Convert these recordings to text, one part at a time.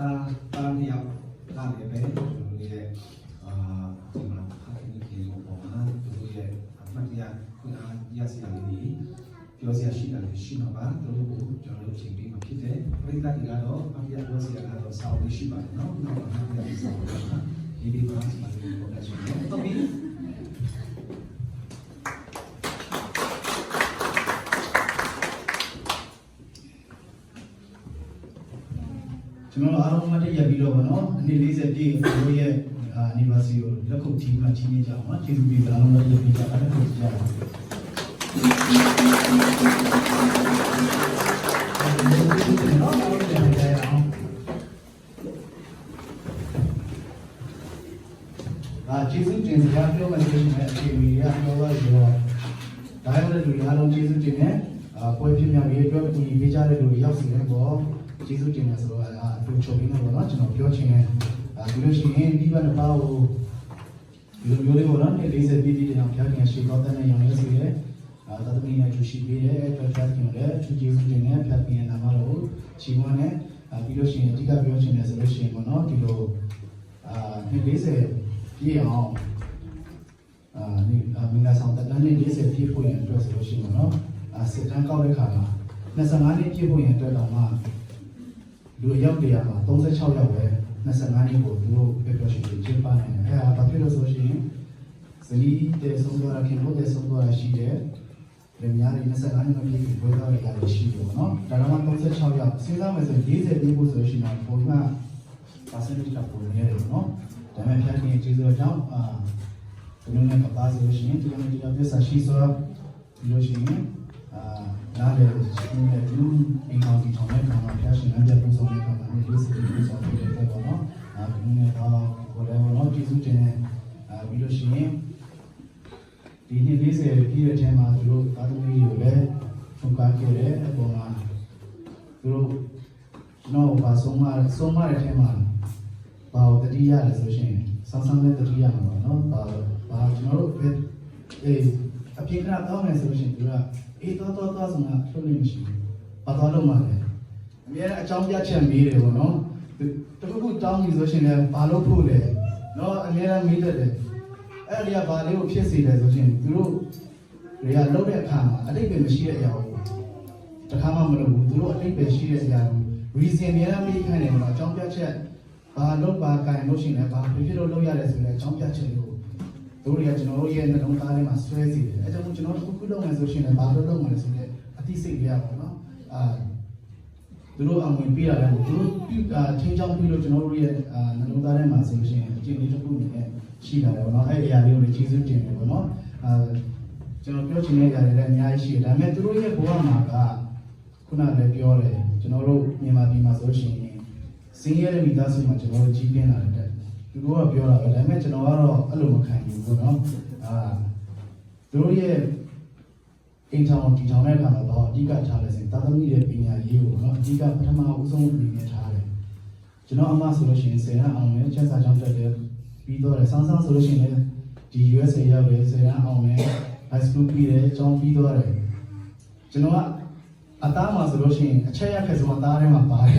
တာတာနှစ်ယောက်ကလည်းပဲကျွန်တော်တို့ရဲ့အာဒီမှာခါနေဒီလိုပေါ်မှာသူတို့ရဲ့အမှတ်တရခွင့်အားရစရာလေးတွေပြောစရာရှိတာလည်းရှိမှာပါသူတို့ကိုကျွန်တော်တို့ချိန်ပြီးမှဖြစ်တယ်ပရိသတ်တွေကတော့အပြည့်ပြောစရာကတော့စောင့်နေရှိပါတယ်နော်နောက်အမှတ်တရစောင့်နေတာဒီဒီမှာစမှာဒီပေါ်လာရှိတယ်ဟုတ်ပြီ ကျွန်တော်တို့အားလုံးမတည့်ရပြီးတော့ဗောနော်အနည်း40ပြည့်တို့ရဲ့အာ anniversary ကိုလက်ခုပ်တီးမှချင်းချင်းကြအောင်နော်ကျေးဇူးပြုအားလုံးလည်းပြကြပါတယ်ဟုတ်ကြပါနော်အားလုံးလည်းကြရအောင်အာကျေးဇူးတင်စကားပြောမှဆိုရင်အချိန်ကြီးရတော့တော့ဆိုတော့ဒါရတဲ့လူတွေအားလုံးကျေးဇူးတင်တယ်အာပွဲပြမြောက်ရေးအတွက်ကူညီပေးကြတဲ့လူတွေရောက်စီတဲ့ပေါ့ ကျေးဇူးတင်တယ်ဆိုတော့အာအတူချုပ်ပြီးတော့နော်ကျွန်တော်ပြောချင်တယ်အာဒီလိုရှိရင်ဒီဘက်တစ်ပါးကိုဒီလိုမျိုးလေးပေါ့နော်40ပြည်ပြည်တောင်ဖျားခင်ရှိတော့တဲ့ရောင်ရဲစီတယ်အာသတ္တမီနဲ့သူရှိပေးတယ်အတွက်ဖျားခင်လည်းသူကျေးဇူးတင်တယ်ဖျားခင်ရဲ့နာမတော်ကိုချီးမွမ်းတယ်အာပြီးလို့ရှိရင်အဓိကပြောချင်တယ်ဆိုလို့ရှိရင်ပေါ့နော်ဒီလိုအာ40ပြည့်အောင်အာဒီအမင်္ဂလာဆောင်တက်တန်းနဲ့40ပြည့်ဖို့ရန်အတွက်ဆိုလို့ရှိရင်တော့အာစစ်တမ်းကောက်တဲ့ခါမှာ25နှစ်ပြည့်ဖို့ရန်အတွက်တော့မှ လူအယောက်တရာမှာ36ယောက်ပဲ25နှစ်ကိုသူတို့ပြပြရှိပြီးကျင်းပနေတယ်အဲဒါဘာဖြစ်လို့ဆိုရှင်ဇနီးတဲ့ဆုံးသွားတာခင်ဗျတဲ့ဆုံးသွားတာရှိတယ်လင်မယားတွေ25နှစ်မပြည့်ဘူးဘွဲသွားရတာရှိတယ်ပေါ့နော်ဒါတော့မှ36ယောက်စဉ်းစားမယ်ဆို40ပြည့်ဖို့ဆိုရှင်တော့ပုံမှန် percentage ကပုံနေရတယ်နော်ဒါပေမဲ့ဖျက်ခင်ကျေးဇူးတော်ကြောင့်အာဒီလိုနဲ့ကပါဆိုလို့ရှိရင်ဒီလိုနဲ့ဒီလိုပြဿနာရှိဆိုတော့ဒီလိုရှိရင်အာ နားလေရှင်ရဲ့ဒီအင်ကောင်ဒီထောင်နဲ့ကောင်မှာဖျားရှင်နဲ့ပြပုံဆောင်တဲ့ကောင်မှာဒီစစ်တီပုံဆောင်တဲ့တဲ့ပေါ့နော်အာဒီလိုနဲ့တော့ဘောလည်းဘောနော်ကျေးဇူးတင်တယ်အာပြီးလို့ရှိရင်ဒီနှစ်40ပြည့်တဲ့အချိန်မှာသူတို့သာသမီတွေကိုလည်းထုံကားခဲ့တဲ့အပေါ်မှာသူတို့ကျွန်တော်ဘာဆုံးမဆုံးမတဲ့အချိန်မှာဘာကိုတတိယလဲဆိုရှင်ဆန်းဆန်းနဲ့တတိယမှာပေါ့နော်ဘာဘာကျွန်တော်တို့ပဲအေး အပြင်ကတော့မယ်ဆိုရှင်သူကအေးတော့တော့တော့ဆိုမှထုတ်လို့မရှိဘူးဘာသွားလို့မှလဲအများအကြောင်းပြချက်မေးတယ်ပေါ့နော်တခုခုတောင်းပြီဆိုရှင်လည်းဘာလို့ဖို့လဲနော်အများမေးတတ်တယ်အဲ့ဒီကဘာလေးကိုဖြစ်စေတယ်ဆိုရှင်သူတို့တွေကလုပ်တဲ့အခါမှာအတိတ်ပဲမရှိတဲ့အရာကိုတခါမှမလုပ်ဘူးသူတို့အတိတ်ပဲရှိတဲ့အရာကို reason များမေးခိုင်းတယ်ပေါ့အကြောင်းပြချက်ဘာလို့ဘာကံလို့ရှိရင်လည်းဘာဖြစ်ဖြစ်လို့လုပ်ရတယ်ဆိုတဲ့အကြောင်းပြချက်ကို တို့တွေကကျွန်တော်တို့ရဲ့နှလုံးသားထဲမှာဆွဲစီတယ်အဲကြောင့်မို့ကျွန်တော်တို့ခုခုလုပ်မယ်ဆိုရှင်လည်းဘာလို့လုပ်မှာလဲဆိုတော့အသိစိတ်ရပါတော့အာသူတို့အဝင်ပြရတယ်သူတို့ပြုအာချင်းချောင်းပြီးလို့ကျွန်တော်တို့ရဲ့အာနှလုံးသားထဲမှာဆိုရှင်အကျင့်လေးတစ်ခုအနေနဲ့ရှိလာတယ်ပေါ့နော်အဲ့ဒီအရာလေးကိုကျေးဇူးတင်တယ်ပေါ့နော်အာကျွန်တော်ပြောချင်တဲ့အရာတွေလည်းအများကြီးရှိတယ်ဒါပေမဲ့သူတို့ရဲ့ဘဝမှာကခုနလည်းပြောတယ်ကျွန်တော်တို့မြန်မာပြည်မှာဆိုရှင်စင်းရဲတဲ့မိသားစုမှာကျွန်တော်တို့ကြီးပြင်းလာတဲ့ သူတို့ကပြောတာပဲဒါပေမဲ့ကျွန်တော်ကတော့အဲ့လိုမခံဘူးပေါ့နော်အာသူတို့ရဲ့အိမ်ထောင်တီထောင်တဲ့အခါမှာတော့အဓိကထားလဲဆိုရင်သာသမီရဲ့ပညာရေးကိုနော်အဓိကပထမဦးဆုံးအနေနဲ့ထားတယ်ကျွန်တော်အမဆိုလို့ရှိရင်ဆယ်ရန်အောင်မယ်ချက်စာကြောင့်တက်တယ်ပြီးတော့ဆန်းဆန်းဆိုလို့ရှိရင်လည်းဒီ USA ရောက်တယ်ဆယ်ရန်အောင်မယ် high school ပြီးတယ်ကျောင်းပြီးသွားတယ်ကျွန်တော်ကအသားမှာဆိုလို့ရှိရင်အချက်ရခဲ့ဆိုတော့သားထဲမှာပါတယ်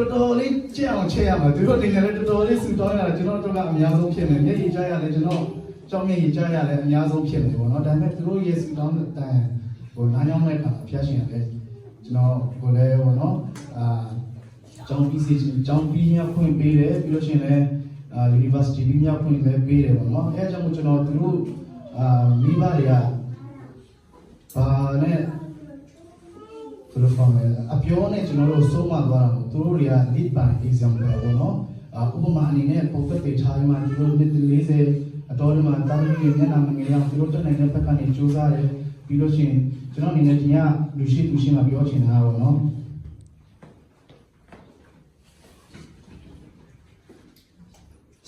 တော်တော်လေးကြက်အောင်ချက်ရမှာသူတို့အနေနဲ့လည်းတော်တော်လေးစူတောင်းရတယ်ကျွန်တော်တို့ကအများဆုံးဖြစ်နေမျက်ရည်ကျရတယ်ကျွန်တော်ကြောင်းမျက်ရည်ကျရတယ်အများဆုံးဖြစ်နေပေါ့နော်ဒါပေမဲ့သူတို့ရဲ့စူတောင်းတဲ့အတိုင်းဟိုနားကြောင်းတဲ့အခါဖျက်ရှင်ရတယ်ကျွန်တော်ဟိုလည်းပေါ့နော်အာကျောင်းပြီးစီကျောင်းပြီးညဖွင့်ပေးတယ်ပြီးလို့ရှိရင်လည်းအာ university ပြီးညဖွင့်လည်းပေးတယ်ပေါ့နော်အဲအကြောင်းကိုကျွန်တော်သူတို့အာမိဘတွေကဘာနဲ့ ဘယ်လိုဖော်မလဲအပြောနဲ့ကျွန်တော်တို့ဆုံးမသွားတာမို့သူတို့တွေက lead by example ပေါ့နော်အာဥပမာအနေနဲ့ပုံသက်တွေထားပြီးမှဒီလိုနှစ်40အတော်ဒီမှာတာမီးမျက်နှာမငယ်အောင်သူတို့တက်နိုင်တဲ့ဘက်ကနေစူးစမ်းတယ်ပြီးလို့ရှိရင်ကျွန်တော်အနေနဲ့ဒီကလူရှိသူရှိမှပြောချင်တာပေါ့နော်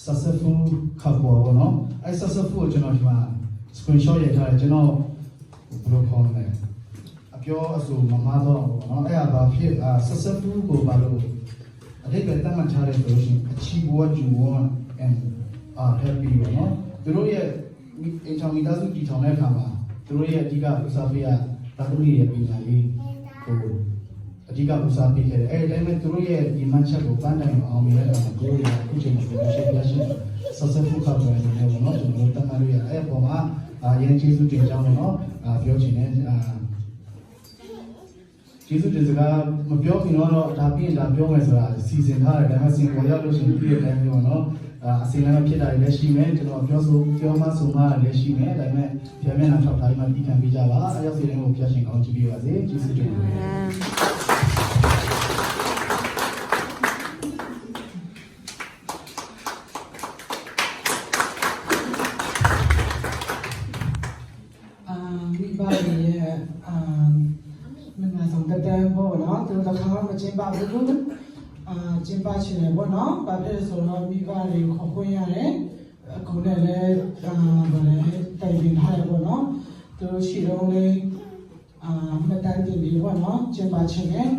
successful couple ပေါ့နော်အဲ successful ကိုကျွန်တော်ဒီမှာ screenshot ရိုက်ထားတယ်ကျွန်တော်ဘယ်လိုခေါ်မလဲအ ပြောအဆိုမမတော့ဘူးပေါ့နော်အဲ့ဒါဘာဖြစ်အာ successful ကိုဘာလို့အတိတ်ကတတ်မှတ်ထားတယ်ဆိုလို့ရှိရင် achieve what you want and are happy ပေါ့နော်သူတို့ရဲ့အင်ချောင်မီသားစုတည်ထောင်တဲ့အခါမှာသူတို့ရဲ့အဓိကဥစားပေးရတာသမီရဲ့ပညာရေးကိုအဓိကဦးစားပေးခဲ့တယ်အဲ့ဒီတိုင်းမဲ့သူတို့ရဲ့ဒီမှတ်ချက်ကိုပန်းတိုင်အောင်မြင်တဲ့အခါမှာကိုယ်ရအခုချိန်မှာပြောရှင်းပြရှင်းဆက်ဆက်ဖို့ခောက်တယ်နေတယ်ပေါ့နော်ကျွန်တော်တို့တတ်မှတ်လို့ရအဲ့ပေါ်မှာအာရင်းကျေးဇူးတင်ကြောင်းပေါ့နော်အာပြောချင်တယ် အာကျေးဇူးတင်စကားမပြောခင်တော့ဒါပြီးရင်ဒါပြောမယ်ဆိုတာစီစဉ်ထားတယ်ဒါပေမဲ့စင်ပေါ်ရောက်လို့ရှိရင်ပြည့်တဲ့အတိုင်းမျိုးနော်အာအစင်လည်းဖြစ်တာလည်းရှိမယ်ကျွန်တော်ပြောဆိုပြောမှဆိုမှလည်းရှိမယ်ဒါပေမဲ့ပြန်ပြန်လာထောက်ထားပြီးမှပြီးခံပေးကြပါအဲ့ရောက်စီတိုင်းကိုပြရှင်ကောင်းကြည့်ပြပါစေကျေးဇူးတင်ပါတယ် အာမိဘတွေရဲ့အာမင်္ဂလာဆောင်တဲ့တန်း ပေါ့နော်သူတို့တစ်ခါမှမကျင်းပဘူးအာကျင်းပချင်တယ်ပေါ့နော်ဘာဖြစ်လဲဆိုတော့မိဘတွေခေါ်ခွင့်ရတယ်အခုနဲ့လည်းအာဗာလဲတိုင်ပင်ထားရပေါ့နော်သူတို့ရှိတော့လေအာမတန်တင်ပြီးပေါ့နော်ကျင်းပချင်တယ်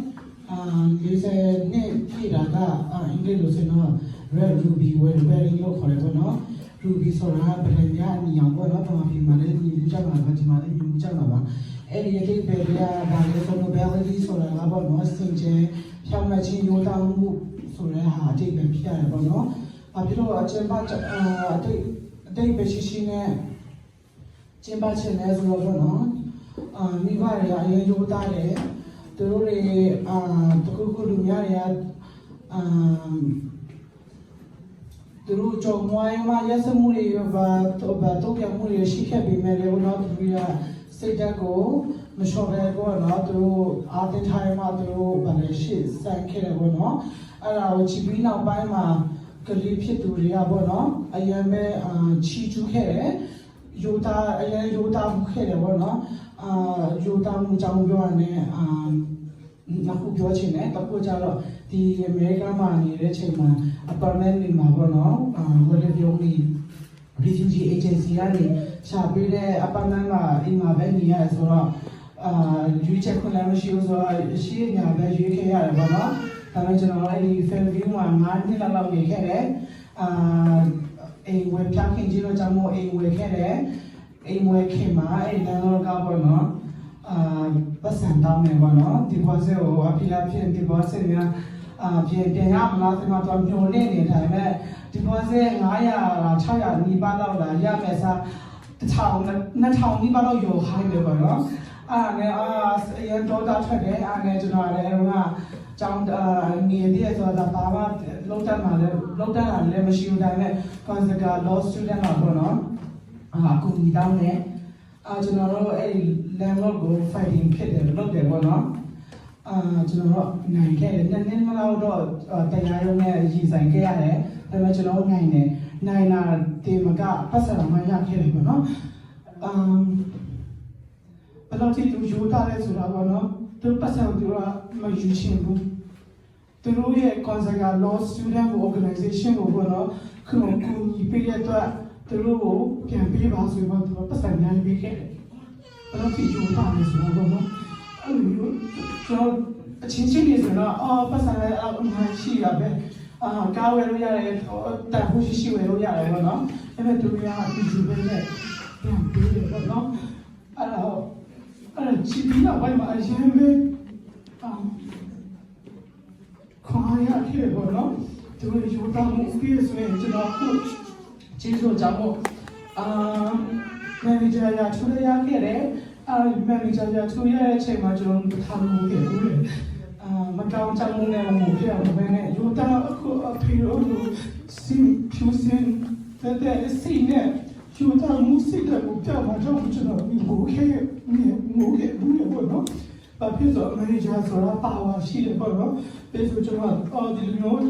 အာ40နှစ်ပြည့်တာကအင်္ဂလိပ်လိုဆိုတော့ red ruby red berry လို့ခေါ်တယ်ပေါ့နော် ruby ဆိုတာဗလင်ရအနီအောင်ပေါ့နော်ပမာပြည်မှာလည်းညီမှုကြမှာပါဒီမှာလည်းညီမှုကြမှာပါအဲ့ဒီအတိတ်ပဲကဘာလဲဆိုတော့ nobility ဆိုတာကပေါ့နော်စင်ကျဲဖြောင်းမှချင်းရိုးတောင်းမှုဆိုတဲ့ဟာအတိတ်ပဲဖြစ်ရတယ်ပေါ့နော်အဖြစ်တော့အကျဉ်းပါအတိတ်အတိတ်ပဲရှိရှိနဲ့ကျင်းပချင်တယ်ဆိုတော့ပေါ့နော်အာမိဘတွေကအရင်ရိုးသားတယ်သူတို့တွေအာတခုခုလူများတွေကအာ သူတို့ကြောင့်ဝိုင်းမှာရက်စမှုတွေဘာတော့ဘာတော့ပြမှုတွေရှိခဲ့ပေမဲ့လည်းတော့သူတို့ကစိတ်ဓာတ်ကိုမလျှော့ဘဲတော့နော်သူတို့အာတင်ထိုင်မှာသူတို့ဗာလေရှိစံခဲ့တယ်ပေါ့နော်အဲ့ဒါကိုချီပြီးနောက်ပိုင်းမှာကလေးဖြစ်သူတွေကပေါ့နော်အရင်ပဲအာချီကျူးခဲ့တယ်ယူတာအရင်ယူတာမှုခဲ့တယ်ပေါ့နော်အာယူတာမှုကြောင့်ပြောရရင်အာ နောက်ခုပြောချင်တယ်တစ်ခုကျတော့ဒီအမေရိကန်မှာနေတဲ့ချိန်မှာ apartment တွေမှာပေါ့နော်အာဝယ်ပြောနေ refugee agency ကနေရှာပေးတဲ့ apartment မှာအိမ်မှာပဲနေရတယ်ဆိုတော့အာရွေးချက်ခွင့်လည်းမရှိဘူးဆိုတော့ရှိညာပဲရွေးခဲ့ရတယ်ပေါ့နော်ဒါပေမဲ့ကျွန်တော်အဲ့ဒီ Fairview မှာ9နှစ်လောက်နေခဲ့တယ်အာအိမ်ဝယ်ပြခင်ကြီးတော့ကျွန်တော်အိမ်ဝယ်ခဲ့တယ်အိမ်ဝယ်ခင်မှာအဲ့ဒီလမ်းတော့ကပေါ့နော် အာပတ်စံတောင်းနေပါတော့ဒီဘွားစေကိုအပြလာဖြစ်ဒီဘွားစေများအာပြင်တင်ရမလားဒီမှာတော့ညှို့နေနေတယ်မဲ့ဒီဘွားစေ900 600နီးပါးလောက်လာရမယ်စားတစ်ထောင်နှစ်ထောင်နီးပါးလောက်ရောခိုင်းတယ်ပါတော့အာနဲ့အာရန်တော့တာထွက်တယ်အာနဲ့ကျွန်တော်လည်းအဲ့တော့ကျောင်းအာနေရတဲ့ဆိုတာဘာမှလုံးတတ်မှလည်းလုံးတတ်တာလည်းမရှိဘူးဒါပေမဲ့ consider law student တော့ပေါ့နော်အာကိုကြီးတောင်းတယ် အာကျွန်တော်တို့အဲ့ဒီ landlord ကို fighting ဖြစ်တယ်လုပ်တယ်ပေါ့နော်အာကျွန်တော်တို့နိုင်ခဲ့တယ်နှစ်နှစ်မလောက်တော့တရားရုံးနဲ့ရည်ဆိုင်ခဲ့ရတယ်ဒါပေမဲ့ကျွန်တော်တို့နိုင်တယ်နိုင်တာဒီမကပတ်စံမှရခဲ့တယ်ပေါ့နော်အမ်ဘယ်တော့ဒီသူယူတာလဲဆိုတာပေါ့နော်သူပတ်စံသူကမယူချင်ဘူးသူတို့ရဲ့ consagra law student organization ကိုပေါ့နော်ခုခုညီပေးတဲ့အတွက် သူတို့ကိုပြန်ပေးပါဆိုတော့သူကပတ်စံနိုင်ပေးခဲ့တယ်ဘယ်တော့ဖြစ်ယူတာလဲဆိုတော့နော်အဲ့လိုမျိုးကျွန်တော်အချင်းချင်းနေဆိုတော့အော်ပတ်စံလည်းအမှန်ရှိရပဲအာကားဝယ်လို့ရတယ်တန်ဖို့ရှိရှိဝယ်လို့ရတယ်ပေါ့နော်အဲ့မဲ့သူကဒီယူပဲနဲ့ပြန်ပြီးတယ်ပေါ့နော်အဲ့တော့အဲ့တော့ချီပြီးတော့ဘယ်မှာအရင်ပဲအာခွာရခဲ့ပေါ့နော်သူတို့ယူတာမှုပြည့်ဆိုရင်ကျွန်တော်ခု ကျေးဇူးကြောင့်အာ manager ရထူရရခဲ့တယ်အာ manager ရထူရတဲ့အချိန်မှာကျွန်တော်ထားလို့ခဲ့ဘူးလေအာမကောင်းချမှုနဲ့မဖြစ်အောင်ပဲနဲ့ယူတာအခုအဖေတို့စင်ဖြူစင်တဲ့တဲ့စီနဲ့ယူတာမှုစစ်တဲ့ကိုပြောမှာတော့ကျွန်တော်ဒီဘိုးခဲနေငိုခဲ့ဘူးလေပေါ့နော်ဘာဖြစ်လို့ manager ဆိုတာပါဝါရှိတယ်ပေါ့နော်ဒါဆိုကျွန်တော်အော်ဒီလိုမျိုး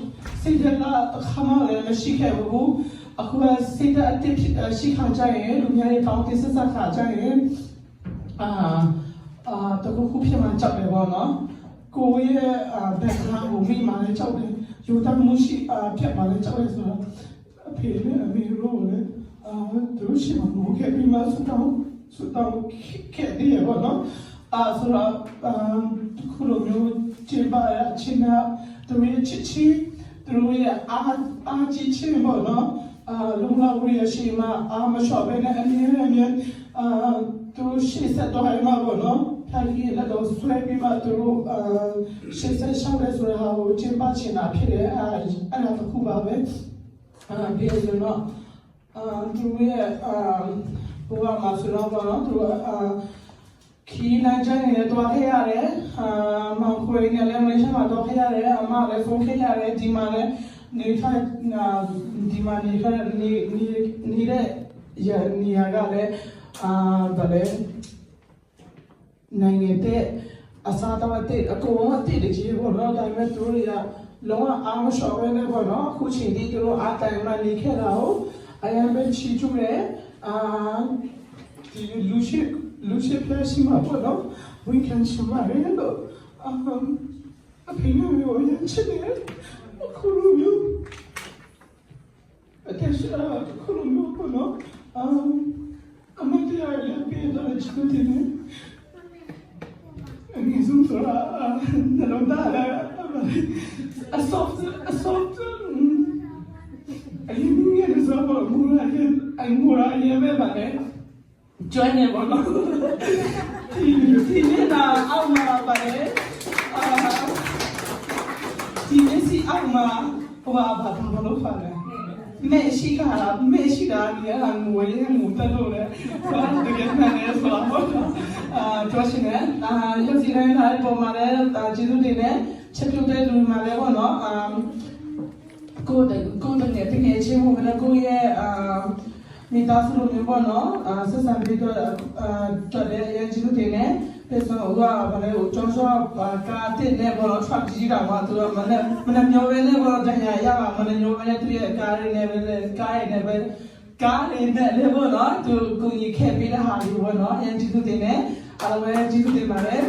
စိတ်ဓာတ်ကခမလည်းမရှိခဲ့ဘူး အခုကစိတ်ဓာတ်အတစ်ဖြစ်ရှိခါကြရင်လူများတွေတောင်းတဆက်ဆက်ခါကြရင်အာအာတခုခုဖြစ်မှကြောက်တယ်ပေါ့နော်ကိုရဲ့အာ background ကိုမိမှလည်းကြောက်တယ်ယူတမှုရှိအာဖြစ်မှလည်းကြောက်တယ်ဆိုတော့အဖေနဲ့အမေတို့လည်းအာတို့ရှိမှမဟုတ်ခဲ့ပြီးမှစတော့စတော့ခဲ့တယ်ပေါ့နော်အာဆိုတော့အာခုလိုမျိုးကျင်းပရချင်းနာတို့ရဲ့ချစ်ချီတို့ရဲ့အာအာချစ်ချင်းပေါ့နော် အာလုံလောက်ရရှိမှအာမလျှော့ပဲနဲ့အမြဲတမ်းအာသူရှေ့ဆက်တော့ဟိုမှာပေါ့နော်ဖထားကြီးလက်တော့ဆွဲပြီးမှသူတို့အာရှစ်ဆက်ရှောက်လဲဆိုတဲ့ဟာကိုကျင်းပချင်တာဖြစ်တယ်အဲအဲ့ဒါတစ်ခုပါပဲအာဒီလိုတော့အာသူရဲ့အာဘုရားမှာဆိုတော့ပေါ့နော်သူအာခီးနိုင်ချင်နေတော့ခဲ့ရတယ်အာမခွေနေလည်းမလေးရှားမှာတော့ခဲ့ရတယ်အမလည်းဖုန်းခဲ့ရတယ်ဒီမှာလည်း နေထိုင်ဒီမှာနေထိုင်နေနေနေတဲ့ရနေရာကလည်းအာဗလဲနိုင်ငံတဲ့အစားတော့တဲ့အကုန်လုံးအတိတ်တကြီးပေါ့နော်ဒါပေမဲ့သူတို့တွေကလုံးဝအားမလျှော်ပဲနဲ့ပေါ့နော်အခုချိန်ဒီသူတို့အားတိုင်မှနေခဲ့တာကိုအရင်ပဲချီကျူးတယ်အာဒီလူရှိလူရှိပြစီမှာပေါ့နော်ဝင်ခံချင်ပါရဲ့လို့အမ်အဖေမျိုးရချင်တယ်အခုလိုမျိုးအတက်ရှာအခုလိုမျိုးပေါ့နော်အမ်အမတရားလည်းပြေးတော့ချစ်တယ် kulumu ateşe kulumu bunu. Ama diğerler bir daha çıkmadığını Nizam sonra dalamda asoft asoft ayın yeri zaba murayen ay murayen ve bana. Join ne bana Tini, tini na, Allah bana. Ba ne ti ne si au ma ho ba ba ba lo fa ne မရှိကလာမရှိတာဒီကငွေရငွေတက်လို့လေဘာတကယ်မှန်းလဲဆိုတော့အာတော့ရှင်နဲ့အာရုပ်စီတိုင်းထားပုံမှာလည်းကျေးဇူးတင်တယ်ချက်ပြုတ်တဲ့လူမှာလည်းပေါ့နော်အာကိုယ်ကိုယ်တည်းတကယ်ချင်းဟိုကလည်းကိုယ့်ရဲ့အာမိသားစုလိုမျိုးပေါ့နော်အာဆက်ဆံပြီးတော့အာတော်တယ်အရင်ကျေးဇူးတင်တယ် ပြန်ဆိုတော့ဘာလဲဟိုကျောင်းစောကာတင်နဲ့ဘောတော့ truck ကြီးတာမှာသူကမနဲ့မနဲ့မျောပဲနဲ့ဘောတော့တန်ရရပါမနဲ့မျောပဲနဲ့သူရဲ့ကားရင်းနဲ့ပဲကားရင်းနဲ့ပဲကားရင်းနဲ့လည်းဘောနော်သူကိုကြီးခဲ့ပေးတဲ့ဟာဒီဘောနော်အရင်ကျေးဇူးတင်တယ်အားလုံးပဲကျေးဇူးတင်ပါတယ်